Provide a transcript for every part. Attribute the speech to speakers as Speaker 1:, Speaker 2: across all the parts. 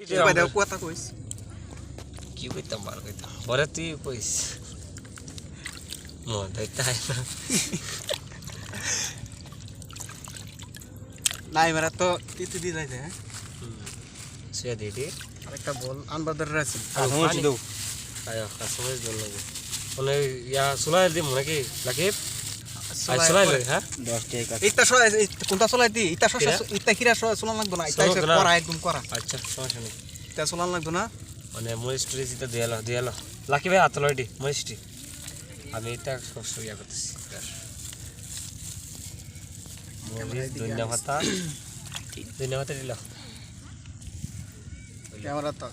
Speaker 1: কথা কইস
Speaker 2: কি কইতাম বার কইতাম পরে তুই কইস মন হয় না
Speaker 1: নাই মারা তো তিতি দি যাইছে হ্যাঁ
Speaker 2: শুয়ে দিদি
Speaker 1: আরেকটা বল আনবার দরে আছে
Speaker 2: আর পানি দাও আয় কাস্টমাইজ দল লাগে মানে ইয়া সুলাই দি মনে কি
Speaker 1: কোনটা চলাই দি? ইতা সো খিরা চলান লাগতো না? ইতা
Speaker 2: চলান লাগতো না?
Speaker 1: করা একদম করা
Speaker 2: আচ্ছা সমস্যা নেই।
Speaker 1: ইতা চলান লাগতো না?
Speaker 2: মানে মই স্টোরি দিয়ে এলো দিয়ে এলো। লাকি ভাই হাত লয় দি আমি এটা সব ইয়া করতেছি। মরিচ ধনিয়া পাতা। ধনিয়া পাতা দিল।
Speaker 1: ক্যামেরা তো।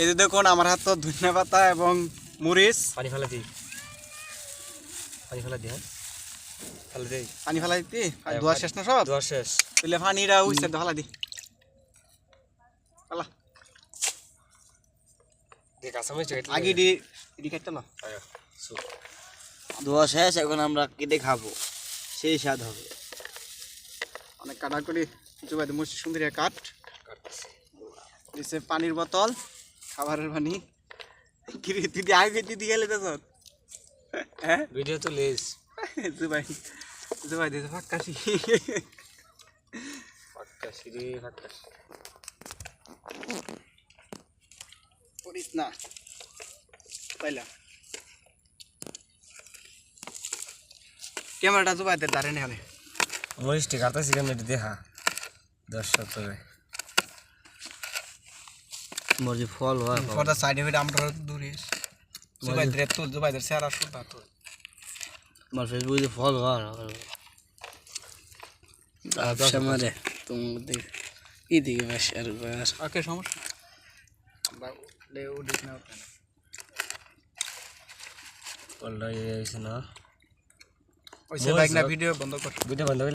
Speaker 1: এই যে দেখুন আমার হাত তো ধনিয়া পাতা এবং মরিচ।
Speaker 2: পানি ফেলা দিই পানি ফেলা দিই হ্যাঁ?
Speaker 1: পানি ফেলাই দোয়া শেষ না সব
Speaker 2: দোয়া শেষ।
Speaker 1: তাহলে পানিটা ফেলা দি। ফেলা
Speaker 2: দেখ আসামে জায়গা
Speaker 1: আগে দি। এদি কাটতে না
Speaker 3: ধোয়া শেষ এখন আমরা কেটে খাব সেই স্বাদ হবে।
Speaker 1: অনেক মুসি সুন্দর কাট। দিছে পানির বোতল খাবারের পানি। কিরে তুই দি আগে দিদি গেলে তো হ্যাঁ?
Speaker 2: ভিডিও তো লেস।
Speaker 1: জুবাই জুবাই দিছে ফাক্কাশি
Speaker 2: পাক্কা সিঁড়ি পাক্কা
Speaker 1: করিস না। পাইলা। ক্যামেরাটা জুবাইতে দাঁড়ে নেই
Speaker 2: মরিচটি কাটতেছি কেন এটা দেখা? দর্শক করে
Speaker 3: মর্জি ফল হয়
Speaker 1: দ্য সাইড আমরা দূরে জুবাইদের তুল জুবাইদের সেরা সুতা তুল
Speaker 3: আমার ফেসবুকে ফল হয় সামারে তোমাদের এদিকে বেশ
Speaker 1: ওকে সমস্যা? উঠিস না না। ভিডিও বন্ধ কর।
Speaker 2: ভিডিও বন্ধ